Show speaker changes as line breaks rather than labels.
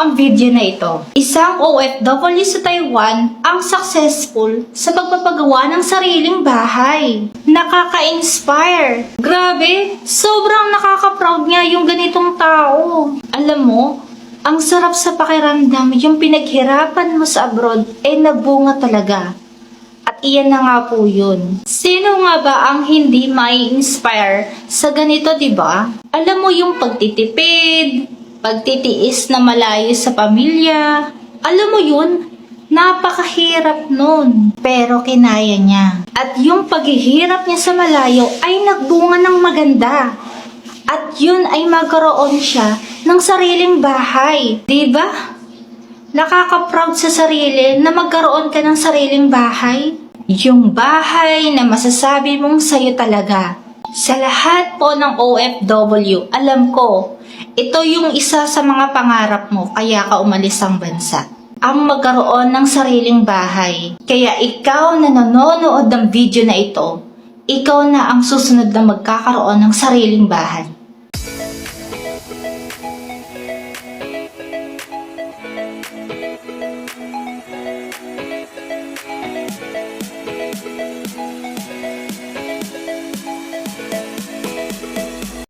ang video na ito. Isang OFW sa Taiwan ang successful sa pagpapagawa ng sariling bahay. Nakaka-inspire. Grabe, sobrang nakaka-proud nga yung ganitong tao. Alam mo, ang sarap sa pakiramdam yung pinaghirapan mo sa abroad ay nabunga talaga. At iyan na nga po yun. Sino nga ba ang hindi mai-inspire sa ganito, di ba? Alam mo yung pagtitipid, pagtitiis na malayo sa pamilya. Alam mo yun, napakahirap nun. Pero kinaya niya. At yung paghihirap niya sa malayo ay nagbunga ng maganda. At yun ay magkaroon siya ng sariling bahay. Ba? Nakaka-proud sa sarili na magkaroon ka ng sariling bahay. Yung bahay na masasabi mong sa'yo talaga. Sa lahat po ng OFW, alam ko, ito yung isa sa mga pangarap mo kaya ka umalis ang bansa. Ang magkaroon ng sariling bahay. Kaya ikaw na nanonood ng video na ito, ikaw na ang susunod na magkakaroon ng sariling bahay.